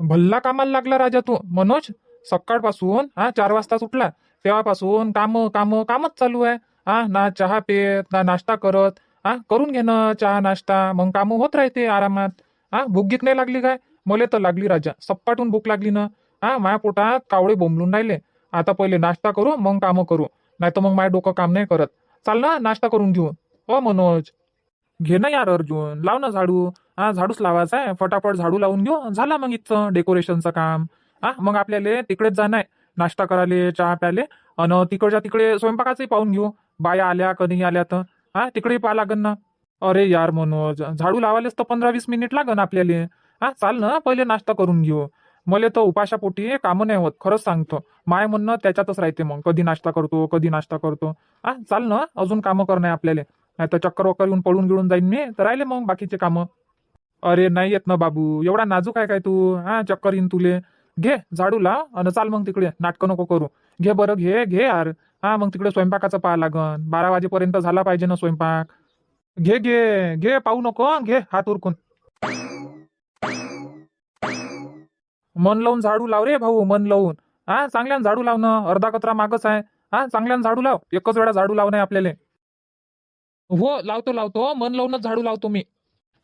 भल्ला कामाला लागला राजा तू. मनोज सकाळपासून हा चार वाजता सुटला. तेव्हापासून काम काम कामच चालू आहे. हा ना चहा पेत ना नाश्ता करत. हा करून घेणं चहा नाश्ता. मग काम होत राहते आरामात. हा भूक गीत नाही लागली काय? मले तर लागली राजा. सप्पाटून भूक लागली ना. हा माया पोटात कावळे बोंबलून राहिले. आता पहिले नाश्ता करू मग कामं करू. नाही तर मग माय डोकं काम नाही करत. चाल ना नाश्ता करून घेऊ हो मनोज. घे ना यार अर्जुन. लाव ना झाडू. हा झाडूच लावायचा आहे. फटाफट झाडू लावून घेऊ. झाला मग इथचं डेकोरेशनचं काम. हा मग आपल्याला तिकडेच जाणं आहे. नाश्ता करायला चहा प्याले आणि तिकडच्या तिकडे स्वयंपाकाचंही पाहून घेऊ. बाया आल्या कधी आल्या तर. हा तिकडेही पाहा लागन ना. अरे यार मनोज झाडू लावायलाच तर पंधरा वीस मिनिट लागन आपल्याला. हा चाल ना पहिले नाश्ता करून घेऊ. मला तर उपाशापोटी कामं नाही होत खरंच सांगतो. माय म्हणणं त्याच्यातच राहते मग. कधी नाश्ता करतो कधी नाश्ता करतो. हा चाल ना अजून कामं करणं आहे आपल्याला. नाही तर चक्कर वक्कर येऊन पळून गिळून जाईन मी. तर राहिले मग बाकीचे कामं. अरे नाही येत ना बाबू. एवढा नाजूक आहे काय तू? हा चक्कर येईन तुले. घे झाडू लाव आणि चाल मग तिकडे. नाटकं नको करू. घे बरं घे घे यार. हा मग तिकडे स्वयंपाकाचं पाहा लागन. बारा वाजेपर्यंत झाला पाहिजे ना स्वयंपाक. घे घे घे पाहू नको घे हात उरकून. मन लावून झाडू लाव रे भाऊ मन लावून. हा चांगल्यानं झाडू लावणं अर्धा कचरा मागच आहे. हा चांगल्यानं झाडू लाव. एकच वेळा झाडू लावणं आपल्याला. हो लावतो लावतो. मन लावूनच झाडू लावतो मी.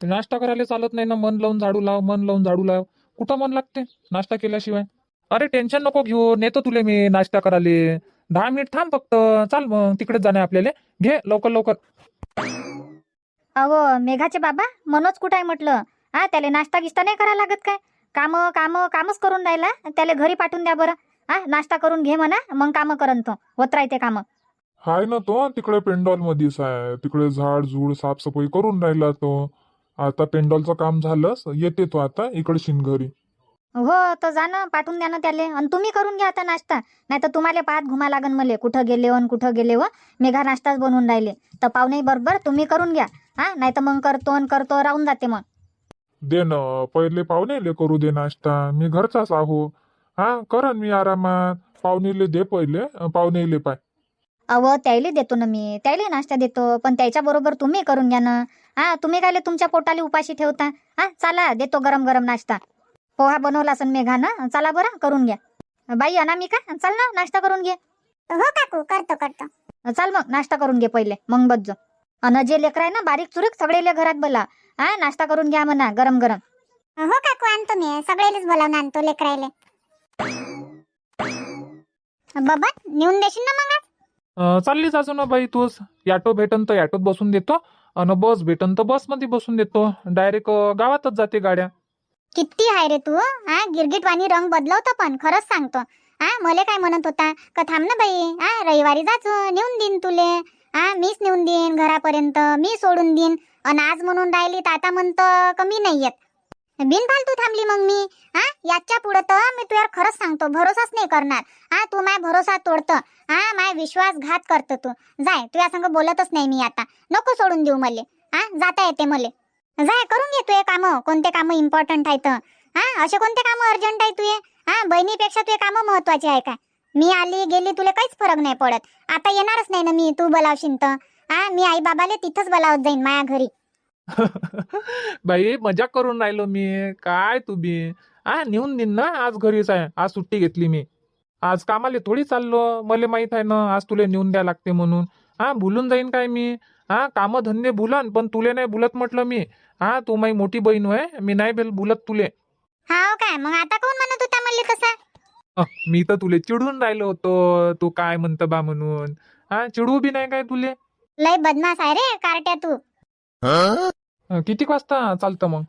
नाश्ता करायला चालत नाही ना मन लावून झाडू लाव मन लावून झाडू लाव. कुठं मन लागते नाश्ता केल्याशिवाय? अरे टेन्शन नको घेऊ नेतो तुले मी नाश्ता करायला. दहा मिनिट थांब फक्त. चाल मग तिकडेच जाणे आपल्याला. घे लवकर लवकर. अहो मेघाचे बाबा मनोज कुठं आहे म्हटलं? हा त्याला नाश्ता गिश्ता नाही करायला लागत काय? काम काम कामच करून राहिला. त्याला घरी पाठवून द्या बरं. हा नाश्ता करून घे म्हणा मग कामं करन तो. होत राहते कामं. हाय ना तो तिकडे पेंडॉल मध्येच आहे तिकडे झाड झूड साफसफाई करून राहिला तो. आता पेंडॉलचं काम झालंच येते तो आता इकडे शिनघरी. हो तर जा ना पाठवून द्या ना त्याले. आणि तुम्ही करून घ्या आता नाश्ता. नाही तर तुम्हाला पाहत घुमा लागन मले. कुठं गेले वन कुठं गेले व मेघा नाश्ताच बनवून राहिले. तर पाहुणे बरोबर तुम्ही करून घ्या. हा नाही तर मग करतो न करतो राहून जाते मग. दे ना पहिले पाहुणेले करू दे नाश्ता. मी घरचाच आहो. हा करन मी आरामात. पाहुणेले दे पहिले अं, पाहुणेले पाय. अव त्याला देतो ना मी. त्याला नाश्ता देतो. पण त्याच्या बरोबर तुम्ही करून घ्या ना. हा तुम्ही काय तुमच्या पोटाला उपाशी ठेवता? हा चला देतो गरम गरम नाश्ता. पोहा बनवला असन मेघा ना चला बरं करून घ्या. बाई अनामिका चल ना नाश्ता करून घे. हो काकू करतो करतो. चल मग नाश्ता करून घे पहिले मग बज्जो अन जे लेकर आहे ना बारीक चुरीक सगळेले घरात बोला. हा नाश्ता करून घ्या म्हणा गरम गरम हो काकू आणतो मी सगळेलेच बोलावून आणतो लेकरायले. बाबा नेऊन देशील ना मग चाललीच अजून ना बाई तूच. ऑटो भेटन तर ऑटोत बसून देतो. आणि बस भेटन तर बसमध्ये बसून देतो. डायरेक्ट गावातच जाते गाड्या. किती आहे रे तू हा? गिरगिट वाणी रंग बदलवतो पण खरंच सांगतो. हा मले काय म्हणत होता? का थांब ना बाई हा रविवारी जाच नेऊन देईन तुले. हा मीच नेऊन देईन घरापर्यंत मी सोडून देईन. आणि आज म्हणून राहिली तर आता म्हणतं कमी नाही येत. बिनफालतू थांबली मग मी. हा? याच्या पुढं तर मी तुझ्यावर खरंच सांगतो भरोसाच नाही करणार. हा? तू माय भरोसा तोडतं. हा? माय विश्वासघात करतो तू. जाय तुझ्या संग बोलतच नाही मी आता. नको सोडून देऊ मले. हा? जाता येते मले. जाय करून घे तुझे कामं. कोणते कामं इम्पॉर्टंट आहेत हा? असे कोणते कामं अर्जंट आहे तुझे हा? बहिणीपेक्षा तुझे कामं महत्त्वाचे आहे का मी आली गेली तुला काहीच फरक नाही पडत. आता येणारच नाही ना मी तू बोलावशील तर. हा? मी आई बाबाले तिथंच बोलावत जाईन माया घरी. बाई मजाक करून राहिलो मी. काय तू बी? हा नेऊन देईन ना. आज घरीच आहे. आज सुट्टी घेतली मी. आज कामाला थोडी चाललो. मला माहीत आहे ना आज तुला नेऊन द्या लागते म्हणून. हा भुलून जाईन काय मी? हा काम धंदे भुलन पण तुले नाही भुलत म्हटलं मी. हा तू माझी मोठी बहीण होय. मी नाही बेल भुलत तुले. हाव काय? मग आता कोण म्हणत होता म्हणले तसा? अह, मी तर तुले चिडून राहिलो होतो. तू काय म्हणतं बा म्हणून. हा चिडू बी नाही काय तुले? लय बदमाश आहे रे कार्ट्या तू. किती वाजता चालतं मग?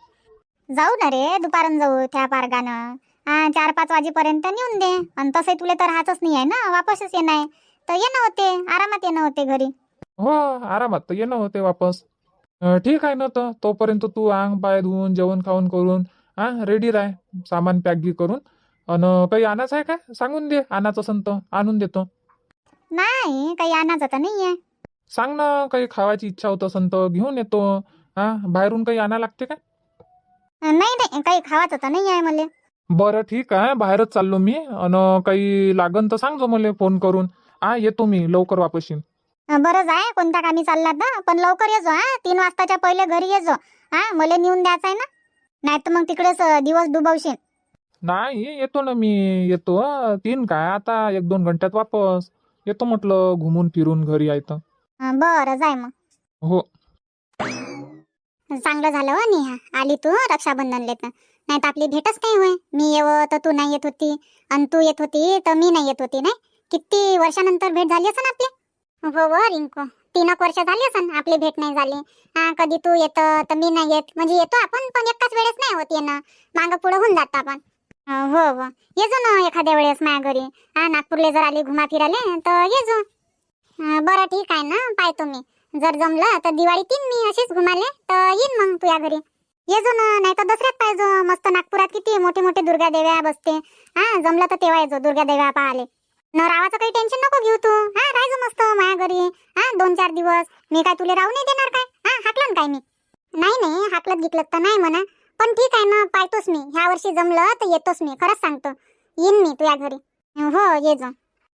जाऊ ना रे दुपारून जाऊ त्या पार्गानं. हा चार पाच वाजेपर्यंत नेऊन दे. आणि तसंही तुला तर राहायचंच नाही आहे ना वापसच येणं आहे. तर येणं होते आरामात येणं होते घरी. हो आरामात तर येणं होते वापस. अं, ठीक आहे ना तर तोपर्यंत तू अंग पाय धुवून जेवण खाऊन करून हा रेडी राह सामान पॅक घे करून. अन काही आणायचं आहे काय सांगून दे आणायचं असन तर आणून देतो. नाही काही आणायचं तर नाहीये. सांग ना काही खावायची इच्छा होत असन तर घेऊन येतो. हा बाहेरून काही आणा लागते काय? नाही नाही काही खावायचं तर नाही आहे मला. बरं ठीक आहे. बाहेरच चाललो मी. अन काही लागन तर सांगजो मला फोन करून. हा येतो मी लवकर वापस येईन बरं जाय कोणत्या कामी चाललात ना? पण लवकर ये जो हा. तीन वाजताच्या पहिले घरी ये जो. हा मला नेऊन द्यायचं आहे ना? नाही तर मग तिकडेच दिवस डुबवशील नाही येतो ना मी. येतो. तीन काय? आता एक दोन घंट्यात वापस. येतो म्हटलं घुमून फिरून घरी आहे तर बरं जाय मग. हो. चांगलं झालं हो नेहा. आली तू रक्षाबंधनले तर नाही तर आपली भेटच नाही होय. मी येव तर तू नाही येत होती. आणि तू येत होती तर मी नाही येत होती नाही? किती वर्षानंतर भेट झाली असं आपली? हो हो रिंकू. तीन एक वर्ष झाली असन आपली भेट नाही झाली. हा कधी तू येत तर मी नाही येत. म्हणजे येतो आपण पण एकाच वेळेस नाही होत येणं. मागं पुढं होऊन जातं आपण. हो हो ये जो ना एखाद्या वेळेस माझ्या घरी. हा नागपूरला जर आली घुमा फिराले तर ये जो. बरं ठीक आहे ना पाहतो मी. जर जमलं तर दिवाळीत येईन मी अशीच घुमाले तर येईन मग तुझ्या घरी. ये जो ना नाही तर दसऱ्यात पाहिजो. मस्त नागपुरात किती मोठे मोठे दुर्गा देव्या बसते. हा जमलं तर तेव्हा येजो दुर्गा देव्या पाहाले. न रावाचं काही टेन्शन नको घेऊ तू. हा राहायचो मस्त माझ्या घरी. हा दोन चार दिवस. मी काय तुला राहू नाही देणार काय? हा हाकलं काय मी? नाही नाही हाकलत गिकलत तर नाही म्हणा. पण ठीक आहे ना पाहतोच मी. ह्या वर्षी जमलं तर येतोच मी. खरंच सांगतो. येईन मी तुझ्या घरी. हो ये जा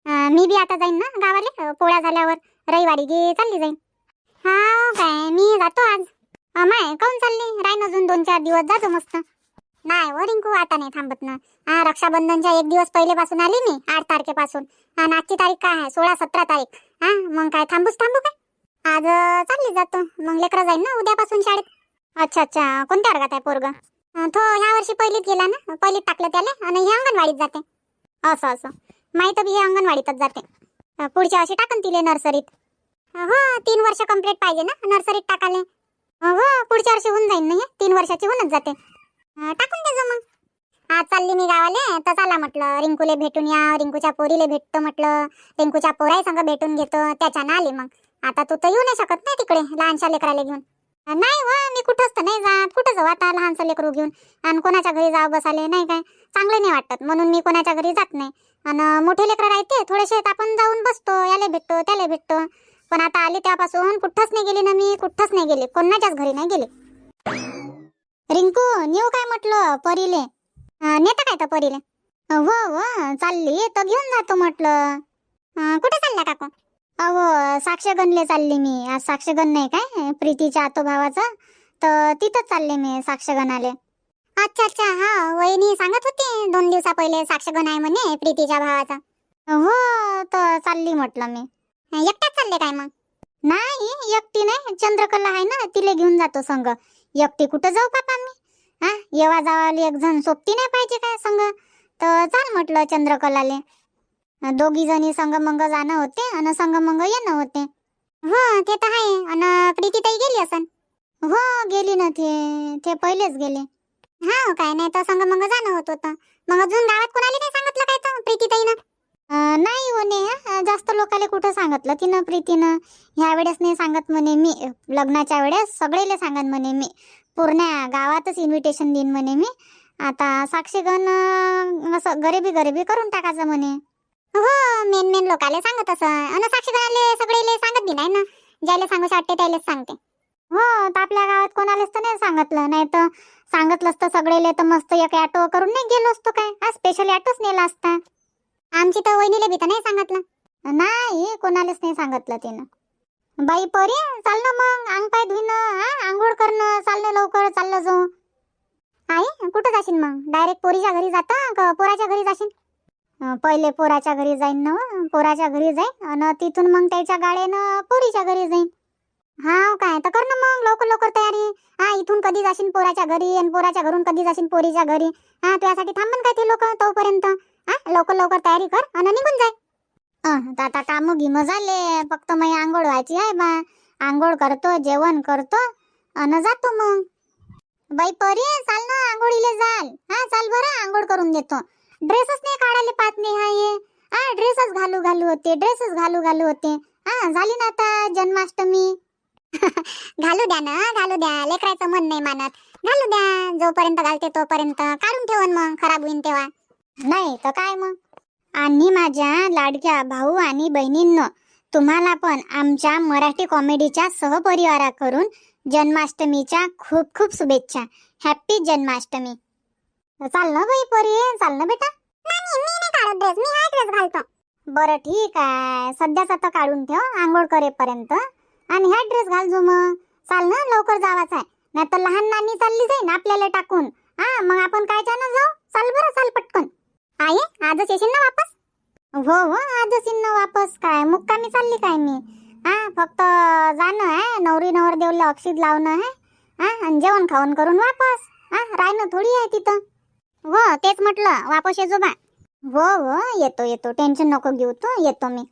मी बी आता जाईन ना गावाले पोळ्या झाल्यावर. रविवारी गे चालली जाईन. हा काय मी जातो आज. माय काऊन चालली? राहीन अजून दोन चार दिवस जातो मस्त. नाही व रिंकू आता नाही थांबत ना. हा रक्षाबंधनच्या एक दिवस पहिलेपासून आली मी आठ तारखेपासून. आणि आजची तारीख काय आहे? सोळा सतरा तारीख. हा मग काय थांबूच थांबू काय? आज चालली जातो. मग लेकरं जाईन ना उद्यापासून शाळेत. अच्छा अच्छा कोणत्या वर्गात आहे पोरग? तो ह्या वर्षी पहिलीत गेला ना? पहिलीत टाकलं त्याला आणि हे अंगणवाडीत जाते. असं असं. माहीत बी हे अंगणवाडीतच जाते. पुढच्या वर्षी टाकन तिले नर्सरीत. हो तीन वर्ष कंप्लीट पाहिजे ना नर्सरीत टाकाले. हो पुढच्या वर्षी होऊन जाईन ना हे तीन वर्षाची होऊनच जाते. टाकून दे मग. आज चालली मी गावाले तर चला म्हटलं रिंकूले भेटून या रिंकूच्या पोरीले भेटतो म्हटलं रिंकूच्या पोराही संग भेटून घेतो त्याच्यानं आली मग. आता तू तर येऊ नाही शकत नाही तिकडे लहानशा लेकराला घेऊन. नाही व मी कुठंच तर नाही जात कुठं जाऊ आता लहानसं लेकरू घेऊन. आणि कोणाच्या घरी जावं बसाले नाही काय चांगलं नाही वाटत म्हणून मी कोणाच्या घरी जात नाही. आणि मोठे लेकरं राहते थोडेसे आपण जाऊन बसतो याले भेटतो त्याला भेटतो. पण आता आली त्यापासून कुठंच नाही गेली ना मी कुठंच नाही गेली कोणाच्याच घरी नाही गेली. रिंकू नेऊ काय म्हटलं परीले? नेता काय तर परीले? हो हो चालली तर घेऊन जातो म्हटलं. कुठे चालल्या काकू? अहो साक्षगणले चालली मी. आज साक्षगण नाही काय? प्रीतीच्या आतो भावाचा तर तिथंच चालले मी साक्षगणाले अच्छा अच्छा. हा वहिनी सांगत होती. दोन दिवसा पहिले साक्षगण आहे म्हणे प्रीतीच्या भावाचा. हो तर चालली म्हटलं मी. एकटाच चालले काय मग? नाही एकटी नाही. चंद्रकला आहे ना तिले घेऊन जातो संग. एकटी कुठं जाऊ पापा मी? हा येवा जावाले एक जण सोबती नाही पाहिजे काय संग? तर चाल म्हटलं चंद्रकलाले. दोघी जणी संग मंग जाणं होते आणि संगमंग येणं होते. हो ते तर आहे. आणि प्रीती ताई गेली असन? हो गेली ना ते. ते पहिलेच गेले. हा काय नाही तर संग मग जाणं होत होतं. मग अजून गावात कोणाला नाही सांगितलं काय तर प्रीती नाही हो जास्त लोकाले कुठं सांगितलं तिनं प्रीतीनं? ह्या वेळेस नाही सांगत म्हणे मी लग्नाच्या वेळेस सगळेले सांगत म्हणे मी. पूर्ण गावातच इन्व्हिटेशन देईन म्हणे मी. आता साक्षीगण असं गरिबी गरिबी करून टाकायचं म्हणे. हो मेन मेन लोकाले सांगत असं. आणि साक्षीगणाले सगळेले सांगत बी नाही ना. ज्याला सांगू वाटते त्यालाच सांगते. हो तर आपल्या गावात कोणालाच तर नाही सांगितलं. नाही तर सांगितलं असतं सगळेले तर मस्त एक ऑटो करून नाही गेलो असतो काय? हा स्पेशल ऑटोच नेला असता. आमची तर वहिनीले बी तर नाही सांगितलं. नाही कोणालाच नाही सांगितलं तिनं. बाई परी चाललं मग. अंग पाय धुईनं हा आंघोळ करणं चाललं लवकर चाललं जाऊ. आई कुठं जाशील मग? डायरेक्ट पोरीच्या घरी जाता का पोराच्या घरी जाशील? पहिले पोराच्या घरी जाईन ना पोराच्या घरी जाईन आणि तिथून मग त्याच्या गाड्यानं पोरीच्या घरी जाईन. हा काय? तर कर ना मग लवकर लवकर तयारी. हा इथून कधी जाशील पोराच्या घरी? आणि पोराच्या घरून कधी जाशील पोरीच्या घरी? हा तुझ्यासाठी थांबन काय ते लोक तोपर्यंत? हा लवकर लवकर तयारी कर आणि निघून जाय. तर आता काम गिम झाले. फक्त मग आंघोळ व्हायची आहे बा. आंघोळ करतो जेवण करतो. आणि जातो मग. बाई परी चाल ना आंघोळीले जाल. हा चाल बरं आंघोळ करून देतो. ड्रेसच नाही काढायला पाहत नाही हा ये. हा ड्रेसच घालू घालू होते ड्रेसच घालू घालू होते. हा झाली ना आता जन्माष्टमी. घालू द्या ना घालू द्या. लेकरायचं मन नाही मानत. घालू द्या. जोपर्यंत घालते तोपर्यंत. काढून ठेवन मग खराब होईन तेव्हा. नाही तर काय मग? आणि माझ्या लाडक्या भाऊ आणि बहिणींनो तुम्हाला पण आमच्या मराठी कॉमेडीच्या सहपरिवाराकडून जन्माष्टमीच्या खूप खूप शुभेच्छा. हॅप्पी जन्माष्टमी. चाल ना बाई परी चाल ना बेटा. मी नाही काढत ड्रेस मी हा ड्रेस घालतो. बरं ठीक आहे. सध्याच आता काढून ठेव आंघोळ करेपर्यंत. आणि हा ड्रेस घाल जो मग. चाल ना लवकर जावाच आहे. नाही तर लहान नानी चालली जाईन आपल्याला टाकून. हा मग आपण काय जाऊ? चाल बरं चाल पटकन. आजच येशील ना वापस? हो हो आजच येईन ना वापस. काय मुक्कामी चालली काय मी? हा फक्त जाणं आहे नवरी नवर देवला औषध लावणं आहे. हा आणि जेवण खाऊन करून वापस. हा राहणं थोडी आहे तिथं. हो तेच म्हटलं वापस येजो बा. हो हो येतो येतो. टेन्शन नको घेऊ तू येतो मी.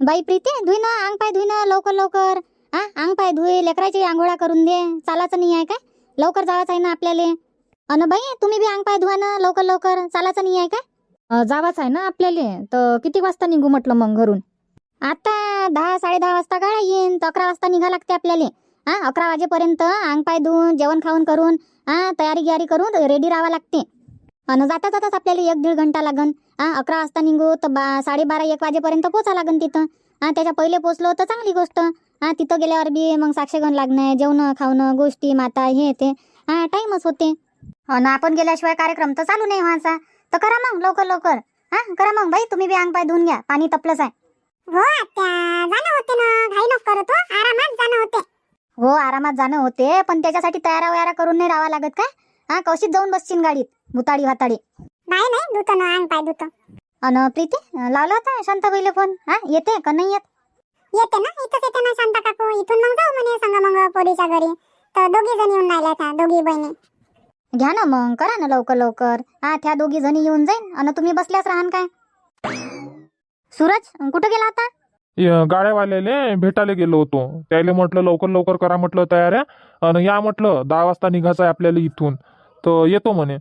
बाई प्रीती धुई ना अंग पाय धुई ना लवकर लवकर. हा अंग पाय धुई लेकराची आंघोळा करून दे. चालायचं नाही आहे काय? लवकर जावाच आहे ना आपल्याला. अन बाई तुम्ही बी अंग पाय धुवा ना लवकर लवकर. चालायचं नाही आहे काय जावाच आहे ना आपल्याला. तर किती वाजता निघू म्हटलं मग घरून? आता दहा साडे दहा वाजता गाड्या येईन. तर अकरा वाजता निघा लागते आपल्याला. हा अकरा वाजेपर्यंत अंग पाय धुवून जेवण खाऊन करून हा तयारी गियारी करून रेडी राहावं लागते. अन जाता जाताच आपल्याला एक दीड घंटा लागन. हा अकरा वाजता निघू तर बा साडेबारा एक वाजेपर्यंत पोचा लागन तिथं. हा त्याच्या पहिले पोचलो तर चांगली गोष्ट. हा तिथं गेल्यावर बी मग साक्षगण लागणं जेवणं खावणं गोष्टी माता हे ते. हा टाईमच होते. हो ना आपण गेल्याशिवाय कार्यक्रम तर चालू नाही व्हायचा तर करा मग लवकर लवकर. हा करा मग बाई तुम्ही बी अंग पाय धुवून घ्या. पाणी तपलंच आहे. हो आत्या. जाणं होते ना. घाई नको करत हो. आरामात जाणं होते. हो आरामात जाणं होते. पण त्याच्यासाठी तयारा वयारा करून नाही राहावं लागत काय? हा कशीच जाऊन बसशील गाडीत भुताडी भाताडी. नाही नाही धुतो ना अंग पाय धुतो. अन प्रीती लावला होता शांताबाईला फोन? हा येते का? नाही येत? येते ना इथंच येते ना शांता काकू. इथून मग जाऊ म्हणे सांगा मग पोरीच्या घरी. तर दोघी जण येऊन राहिल्या त्या दोघी बहिणी. घ्या ना मग करा ना लवकर लवकर. हा त्या दोघी जणी येऊन जाईन. आणि तुम्ही बसल्याच राहान काय? सूरज कुठं गेला होता? य- गाड्यावाल्याले भेटायला गेलो होतो. त्याला म्हटलं लवकर लवकर करा म्हटलं तयाऱ्या. आणि या म्हटलं दहा वाजता निघायचं आहे आपल्याला इथून. तर येतो म्हणे.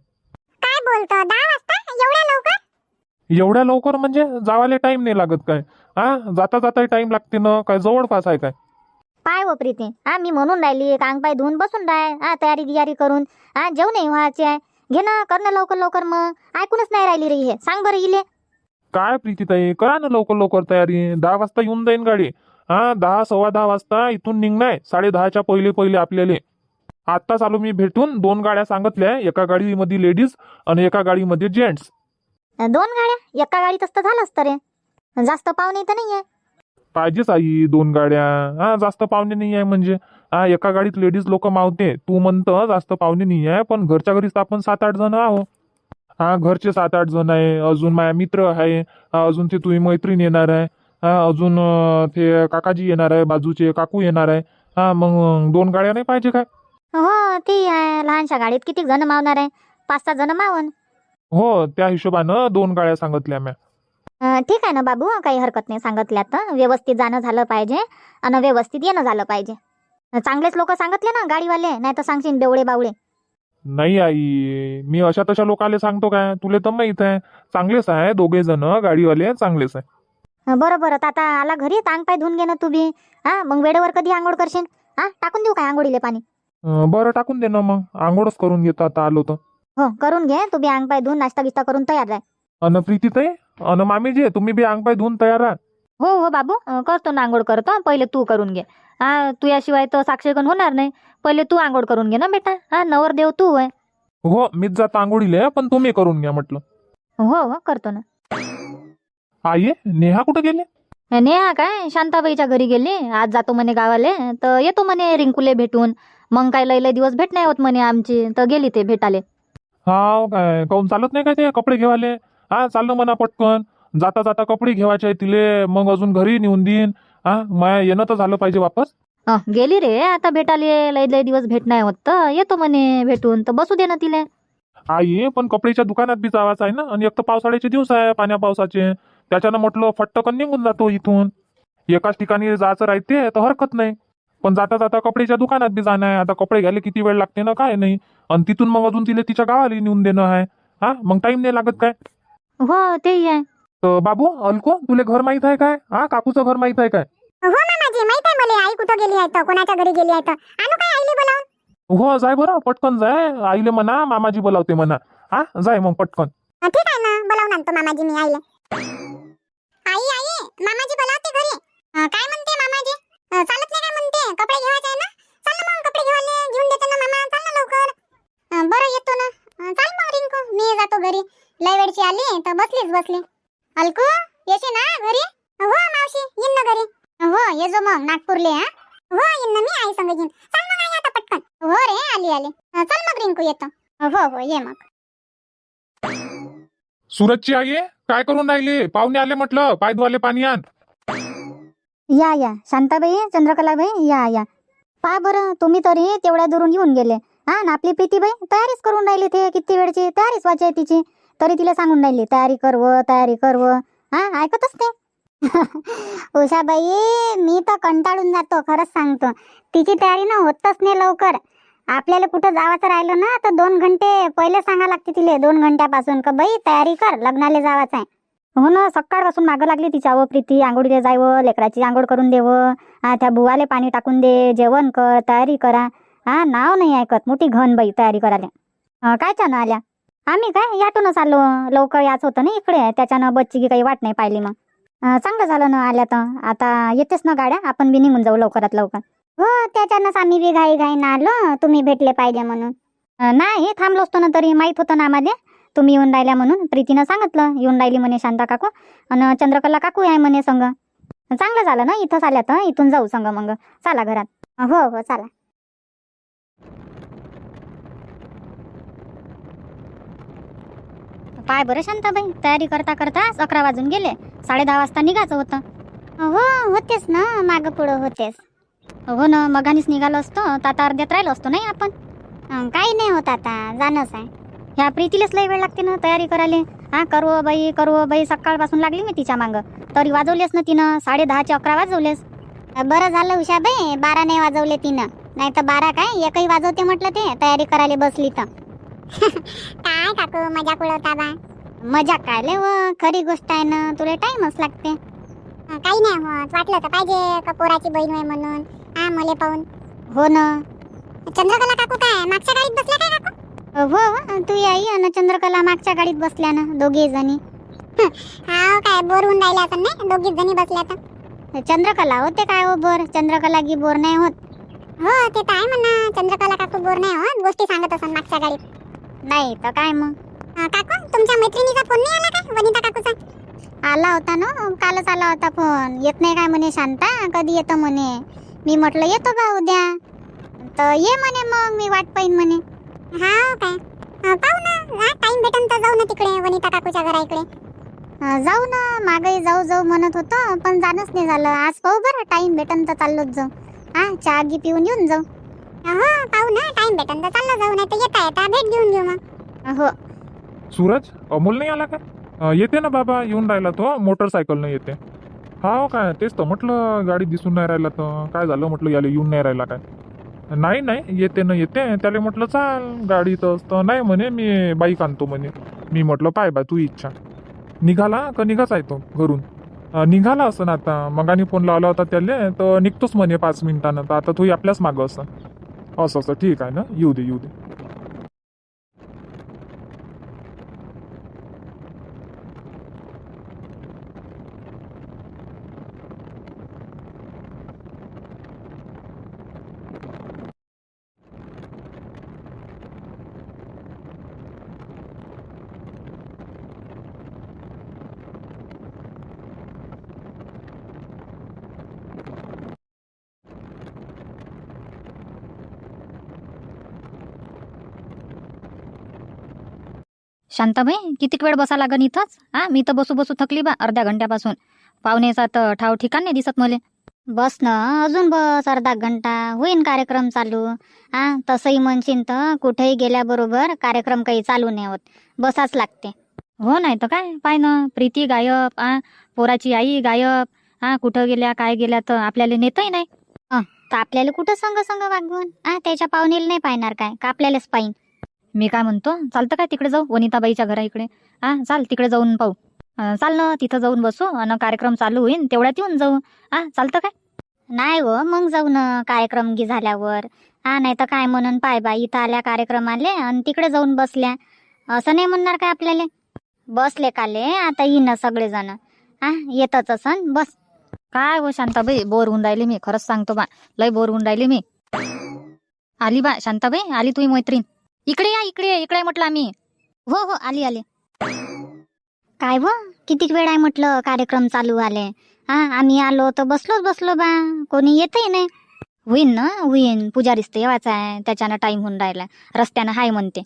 काय बोलतो? दहा वाजता? एवढ्या लवकर? एवढ्या लवकर म्हणजे जावायला टाइम नाही लागत काय. हा? जाता जाता टाइम लागते ना? काय जवळपास आहे काय? पाय हो प्रीती. हा मी म्हणून राहिली. कांग पाय धुवून बसून राह हा तयारी गियारी करून. हा जेवण नाही व्हायचे आहे. घे ना कर ना लवकर लवकर मग. ऐकूनच नाही राहिली रे हे. सांग बरं इले. काय प्रीतीताई करा ना लवकर लवकर तयारी. दहा वाजता येऊन जाईन गाडी. हा दहा सव्वा दहा वाजता इथून निघणार साडे दहाच्या पहिले पहिले आपल्याला. आत्ताच आलो मी भेटून. दोन गाड्या सांगितल्या. एका गाडीमध्ये लेडीज आणि एका गाडीमध्ये जेंट्स दोन गाड्या? एका गाडीत असतं झालं असतं रे जास्त पाहुणे तर नाही आहे पाहिजेच आई दोन गाड्या. हा जास्त पाहुणे नाही आहे म्हणजे. हा एका गाडीत लेडीज लोक मावते. तू म्हणतं जास्त पाहुणे नाही आहे पण घरच्या घरीच तर आपण सात आठ जण आहो हा घरचे सात आठ जण आहे. अजून माझ्या मित्र आहे. अजून ते तुझी मैत्रीण येणार आहे. हा अजून ते काकाजी येणार आहे. बाजूचे काकू येणार आहे. हा मग दोन गाड्या नाही पाहिजे काय? हो ते आहे लहानशा गाडीत किती जण मावणार आहे? पाच सहा जण मावन. हो त्या हिशोबानं दोन गाड्या सांगितल्या म्या. अं, ठीक आहे ना बाबू काही हरकत नाही सांगितल्यात. तर व्यवस्थित जाणं झालं पाहिजे आणि व्यवस्थित येणं झालं पाहिजे. चांगलेच लोक सांगितले ना गाडीवाले नाही तर सांगशील बेवळे बावळे नाही आई मी अशा तशा लोकाले सांगतो काय? तुले तर माहीत आहे. चांगलेच आहे दोघे जण गाडीवाले चांगलेच आहे. बरं बरं. तर आता आला घरी तर अंग पाय धुवून घे ना तू बी. हा मग वेळेवर कधी आंघोळ करशील? हा टाकून देऊ काय आंघोळीले पाणी? अं, बरं टाकून दे ना मग. आंघोळच करून घेतो आता आलो तर. हो करून घे. तू बी अंग पाय धुवून नाश्ता गिस्ता करून तयार राह. अन प्रीतीताई अन मामीजी तुम्ही बी अंग पाय धुवून तयार राहा. हो हो बाबू. अं, करतो ना आंघोळ करतो. पहिले तू करून घे. हा तू याशिवाय तर साक्षीकरण होणार नाही. पहिले तू आंघोळ करून घे ना बेटा. हा नवर देव तू आहे. हो मीच जात आंघोळीले पण तुम्ही करून घ्या म्हटलं. हो हो करतो ना. आई नेहा कुठं गेले? नेहा काय? शांताबाईच्या घरी गेली. आज जातो म्हणे गावाले. तर येतो म्हणे रिंकूले भेटून. मग काय लय लय दिवस भेट नाही होत म्हणे आमची. तर गेली ते भेटाले हा काय? काऊन चालत नाही काय ते? कपडे घेवाले? हा चाललं म्हणा पटकन. जाता जाता कपडे घेवायचे तिले. मग अजून घरी नेऊन देईन. हा माया येणं तर झालं पाहिजे वापस. अं, गेली रे. आता भेटाले लय लय दिवस भेट नाही होत. तर येतो म्हणे भेटून. तर बसू दे ना तिले. आई पण कपड्याच्या दुकानात बी जावाच आहे ना? आणि एक तर पावसाळ्याचे दिवस आहे पाण्या पावसाचे. त्याच्यानं म्हटलं फट्टकन निघून जातो इथून. एकाच ठिकाणी जायचं राहते तर हरकत नाही. पण जाता जाता कपड्याच्या दुकानात बी जाणं आहे. आता कपडे घ्यायला किती वेळ लागते ना काय नाही. आणि तिथून मग अजून तिला तिच्या गावाला नेऊन देणं आहे. हा? मग टाइम नाही लागत काय? हो तेही आहे. तर बाबू अलको तुले घर माहीत आहे काय? हा काकूचं घर माहीत आहे काय? हो मामाजी माहीत आहे मला. आई कुठं गेली आहे तर? कोणाच्या घरी गेली आहे तर? आणू काय आईले बोलावून? हो जाय बरं पटकन जाय. आईले म्हणा मामाजी बोलावते म्हणा. हा जाय मग पटकन. अं, ठीक आहे ना बोलावून आणतो मामाजी मी आईले. आई आई मामाजी बोलावते घरी. अं, काय म्हणते मामाजी? अं, चालत नाही कपडे घेवायचे आहे ना? चल ना मग कपडे घेवाले घेऊन देते ना मामा. चल ना लवकर. अं, बरं येतो ना. अं, चाल मग रिंकू. मी जातो घरी. लय वेळची आली तर बसलीच बसली. अलकू येशी ना घरी? हो मावशी येईन ना घरी. हो ये जो मग नागपूरले हा. हो येईन ना मी आई संग येईन चल मग आई आता पटकन. हो रे आली आली. अं, चल मग रिंकू येतो. हो हो, हो ये मग. सूरजची आई आहे? काय करून राहिली? पाहुणे आले म्हटलं. पाय धुवाले पाणी आण. या या. शांताबाई चंद्रकलाबाई या या. पहा बरं तुम्ही तरी तेवढ्या दुरून येऊन गेले. हा ना आपली प्रीतीबाई तयारीच करून राहिली ते किती वेळची? तयारीच वाचाय आहे तिची. तरी तिला सांगून राहिली तयारी करव तयारी करव. हा ऐकतच ते उषाबाई मी तर कंटाळून जातो खरंच सांगतो. तिची तयारी ना होतच नाही लवकर. आपल्याला कुठं जावाचं राहिलं ना तर दोन घंटे पहिले सांगा लागते तिले दोन घंट्यापासून. का बाई तयारी कर लग्नाला जावाचं आहे. हो ना सकाळपासून मागं लागली तिच्या प्रीती. आंघोळीला जायव लेकराची आंघोळ करून देव त्या बुवाले पाणी टाकून दे जेवण कर तयारी करा. हा नाव नाही ऐकत. मोठी घन बाई तयारी करायला काय छान आल्या? आम्ही काय? याटूनच आलो. लवकर याच होतं ना इकडे. त्याच्यानं बच्ची की काही वाट नाही पाहिली मग. चांगलं झालं ना आल्या तर. आता येतेच ना गाड्या? आपण बी निघून जाऊ लवकरात लवकर. हो त्याच्यानंच आम्ही बी घाई ना आलो. तुम्ही भेटले पाहिजे म्हणून. नाही थांबलो असतो ना तरी. माहीत होतं ना आम्हाला. तुम्ही येऊन राहिल्या म्हणून प्रीतीनं सांगितलं. येऊन राहिली म्हणे शांता काकू. आणि चंद्रकला काकू आहे म्हणे संग. चांगलं झालं ना इथंच आल्या तर? इथून जाऊ संग मग. चला घरात. हो हो चला. पाय बरं शांताबाई. तयारी करता करताच अकरा वाजून गेले. साडे दहा वाजता निघायचं होतं. हो होतेच ना. मागं पुढं होतेच हो ना मगानीच निघालो असतो. तर आता अर्ध्यात राहिलो असतो नाही आपण? काही नाही होत आता. जाणंच आहे. ह्या प्रीतीलाच लई वेळ लागते ना तयारी करायला. हा करवो बाई करवो बाई सकाळपासून लागली मी तिच्या मागं. तरी वाजवलेस ना तिनं? साडे दहाचे अकरा वाजवलेस. बरं झालं उषाबाई बारा नाही वाजवले तिनं. नाही तर बारा काय? एकही वाजवते म्हटलं ते तयारी करायला बसली तर. काय काकू मजाक उडवता बा? मजाक काय ले व खरी गोष्ट आहे ना तुला टाइमच लागते. काही नाही होत वाटलं तर पाहिजे का पोराची बहीण आहे म्हणून. हा मले पाहून. हो ना. चंद्रकला काकू काय मागच्या गाडीत बसल्या काय काकू? हो तू आई आणि चंद्रकला मागच्या गाडीत बसल्या ना दोघे जणी. हा. काय बोर होऊन राहिल्या असं नाही? दोघीच जणी बसल्या तर. चंद्रकला होते काय हो बोर? चंद्रकला की बोर नाही होत. हो ते तर आहे म्हणा. चंद्रकला काकू बोर नाही होत गोष्टी सांगत असन मागच्या गाडीत. नाही तर काय मग? काकू तुमच्या मैत्रिणीचा फोन नाही आला काय? वनिता काकूचा? आला होता ना कालच आला होता फोन. येत नाही काय म्हणे शांता? कधी येतं म्हणे? मी म्हटलं येतो बा उद्या. तर ये म्हणे मग मी वाट पाहिन म्हणे. हा काय? अं, पाहू ना. टाइम भेटन तर जाऊ ना तिकडे वनिता काकूच्या घरा इकडे. अं, जाऊ ना. मागे जाऊ जाऊ म्हणत होतं पण जाणंच नाही झालं. आज पाहू बरं टाइम भेटन तर चाललोच जाऊ. हा चहा गी पिऊन येऊन जाऊ. हो पाहू ना टाइम भेटन तर चाललं जाऊ नाही तर येता येता भेट देऊन घेऊ मग. हो. सूरज अमोल नाही आला का? अं, येते ना बाबा येऊन राहिला तो. मोटरसायकलनं येते. हा हो काय तेच तर म्हटलं गाडी दिसून नाही राहिला तर. काय झालं म्हटलं याला येऊन नाही राहिला काय? नाही नाही येते ना येते. त्याला म्हटलं चाल गाडीत असतं. नाही म्हणे मी बाईक आणतो म्हणे. मी म्हटलं पाय बा तू इच्छा. निघाला का निघाच आहे तो घरून. निघाला असं ना आता. मगानी फोन लावला होता त्याला तर निघतोच म्हणे पाच मिनिटानं. तर आता तू आपल्याच मागं असं. असं असं ठीक आहे ना? येऊ दे येऊ दे. शांताबाई किती वेळ बसा लागन इथंच? हा मी तर बसू बसू थकली बा अर्ध्या घंट्यापासून. पाहुणेचा तर ठाव ठिकाण नाही दिसत मले. बस ना अजून बस अर्धा घंटा. होईन कार्यक्रम चालू. हा तसंही म्हणशीन तर कुठेही गेल्याबरोबर कार्यक्रम काही चालू नाही होत. बसाच लागते. हो नाही तर काय? पाय ना प्रीती गायब. आ पोराची आई गायब. हा कुठं गेल्या काय गेल्या तर आपल्याला नेतही नाही. हं, तर आपल्याला कुठं संग संग वागवून? हा त्याच्या पाहुणेला नाही पाहणार काय? का आपल्यालाच पाहिन? मी काय म्हणतो चालतं काय तिकडे जाऊ? वनिताबाईच्या घरा इकडे हा चाल तिकडे जाऊन पाहू. चाल ना तिथं जाऊन बसू. आणि कार्यक्रम चालू होईन तेवढ्यात येऊन जाऊ. हा चालतं काय? नाही हो मग जाऊ ना कार्यक्रम गी झाल्यावर. हा नाही तर काय म्हणून पाय बा इथं आल्या कार्यक्रमाले आणि तिकडे जाऊन बसल्या. असं नाही म्हणणार काय आपल्याला? बसले काले आता येईन सगळेजण. हा येतच असन बस. काय हो शांताबाई बोर होऊन राहिली मी खरंच सांगतो बा. लय बोर होऊन राहिली मी. आली बा शांताबाई आली तुही मैत्रीण. इकडे या इकडे इकडे म्हटलं आम्ही. हो हो आली आली. काय व? किती वेळ आहे म्हटलं कार्यक्रम चालू आले हा आम्ही आलो तर बसलोच बसलो बा. कोणी येतही नाही. होईन ना होईन. पुजारीच तर येवायचा आहे. त्याच्यानं टाईम होऊन राहिला. रस्त्यानं हाय म्हणते.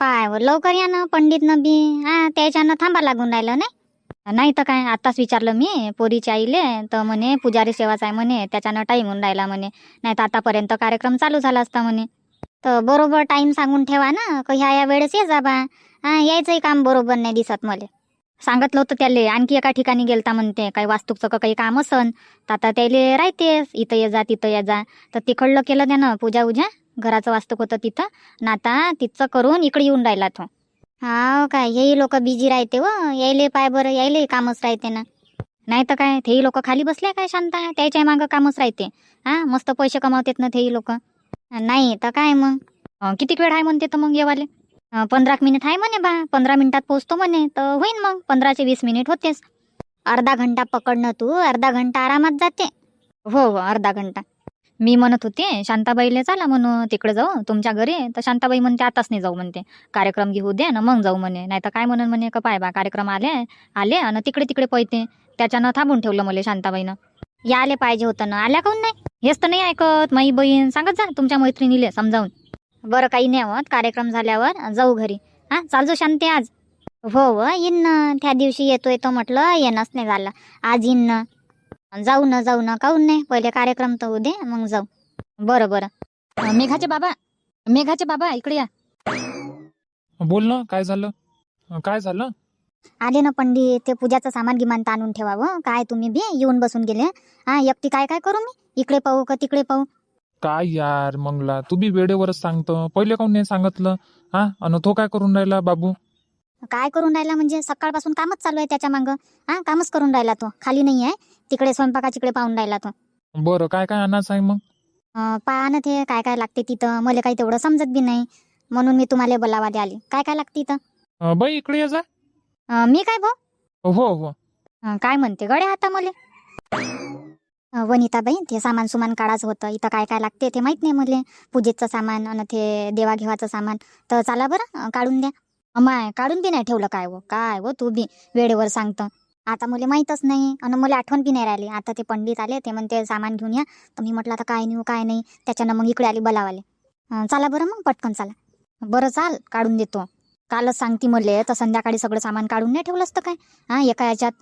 पाय व लवकर या ना पंडित न बी. हा त्याच्यानं थांबा लागून राहिलं नाही. नाही तर काय आताच विचारलं मी पोरीच्या आईले. तर म्हणे पुजारी सेवाच आहे म्हणे. त्याच्यानं टाईम होऊन राहिला म्हणे. नाही तर आतापर्यंत कार्यक्रम चालू झाला असता म्हणे. तर बरोबर टाईम सांगून ठेवा ना. का ह्या या वेळेस ये जा बा. यायचंही काम बरोबर नाही दिसत मले. सांगितलं होतं त्याले आणखी एका ठिकाणी गेलता म्हणते काही वास्तूकचं का काही काम असन. तर आता त्याले राहतेस इथं ये जा तिथं ये जा. तर तिकडलं केलं त्यानं पूजा उजा. घराचं वास्तूक होतं तिथं. ना आता तिथचं करून इकडे येऊन राहिला तो. हाव काय हेही लोक बिजी राहते व यायले पाय बरं यायले कामच राहते ना. नाही तर काय तेही लोक खाली बसले काय शांत? आहे त्याच्या मागं कामच राहते. हा मस्त पैसे कमावतात ना तेही लोक. नाही तर काय मग? किती वेळ आहे म्हणते तर मग येवाले? पंधरा मिनिट आहे म्हणे बा. पंधरा मिनिटात पोहोचतो म्हणे तर होईन मग. पंधराचे वीस मिनिट होतेच. अर्धा घंटा पकडणं तू. अर्धा घंटा आरामात जाते. हो हो अर्धा घंटा. मी म्हणत होते शांताबाईले चला म्हणू तिकडे जाऊ तुमच्या घरी. तर शांताबाई म्हणते आताच नाही जाऊ म्हणते. कार्यक्रम घेऊ दे ना मग जाऊ म्हणे. नाही तर काय म्हणून म्हणे का पाय बा कार्यक्रम आले आले आणि तिकडे तिकडे पळते. त्याच्यानं थांबून ठेवलं मला शांताबाईनं. याले पाहिजे होतं ना. आल्या काऊन नाही? हेच तर नाही ऐकत माई बहीण. सांगत जा तुमच्या मैत्रिणीले समजावून. बरं काही नाही होत कार्यक्रम झाल्यावर जाऊ घरी. हा चालजो शांती आज. हो व येईन ना. त्या दिवशी येतो येतो म्हटलं येणंच नाही झालं. आज येईन ना. जाऊ ना जाऊ ना. काऊन नाही? पहिले कार्यक्रम तर होऊ दे मग जाऊ. बरं बरं. मेघाचे बाबा मेघाचे बाबा इकडे या. बोल ना काय झालं? काय झालं? आले ना पंडित ते पूजाचं सामान गिमान आणून ठेवावं काय तुम्ही बी येऊन बसून गेले हा? एकटी काय काय करू मी? इकडे पाहू का तिकडे पाहू? काय यार मंगला तू बी वेळेवरच सांगतो. पहिले काऊन नाही सांगितलं? हा अन तो काय करून राहिला बाबू? काय करून राहिला म्हणजे? सकाळपासून कामच चालू आहे त्याच्या मागं. हा कामच करून राहिला तो. खाली नाही आहे. तिकडे स्वयंपाकाचिकडे पाहून राहिला तो. बरं काय काय आणायचं आहे मग? अं, पहा ना ते काय काय लागते तिथं. मला काही तेवढं समजत बी नाही. म्हणून मी तुम्हाला बोलावाले आली. काय काय लागते अं, बाई इकडे ये जा. अं, मी काय भाऊ? हो हो अं, काय म्हणते? गड्या आता मले? अं, वनिताबाई ते सामान सुमान काढायचं होतं. इथं काय काय लागते ते माहीत नाही मला. पूजेचं सामान आणि ते देवाघेवाचं सामान. तर चला बरं अं, काढून द्या. अमाय काढून बी नाही ठेवलं काय वो? काय वो तू बी? वेळेवर सांगतं. आता मला माहीतच नाही आणि मला आठवण बी नाही राहिली. आता ते पंडित आले ते म्हणते सामान घेऊन या. तर मी म्हटलं आता काय नाही हो, काय नाही. त्याच्यानं मग इकडे आली बोलावाले. अं, चला बरं मग पटकन चला. बरं चाल काढून देतो. कालच सांगती मले तर संध्याकाळी सगळं सामान काढून नाही ठेवलं असतं काय? हा एका याच्यात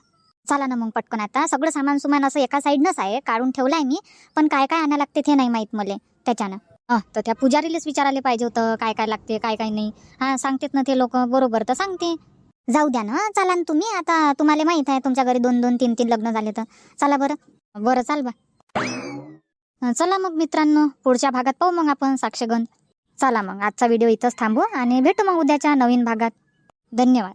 चला ना मग पटकन आता. सगळं सामान सुमान असं एका साईडनंच आहे काढून ठेवलं आहे मी पण काय काय आणायला लागते ते नाही माहीत मला त्याच्यानं. अं, तर त्या पुजारीलाच विचारायला पाहिजे होतं काय काय लागते काय काय नाही. हा सांगतेत ना ते लोक बरोबर तर सांगते. जाऊ द्या ना चला ना तुम्ही आता तुम्हाला माहीत आहे तुमच्या घरी दोन दोन तीन तीन लग्न झाले तर. चला बरं. बरं चाल बा. चला मग मित्रांनो पुढच्या भागात पाहू मग आपण साक्षगंध. चला मग आजचा व्हिडिओ इथंच थांबू आणि भेटू मग उद्याच्या नवीन भागात. धन्यवाद.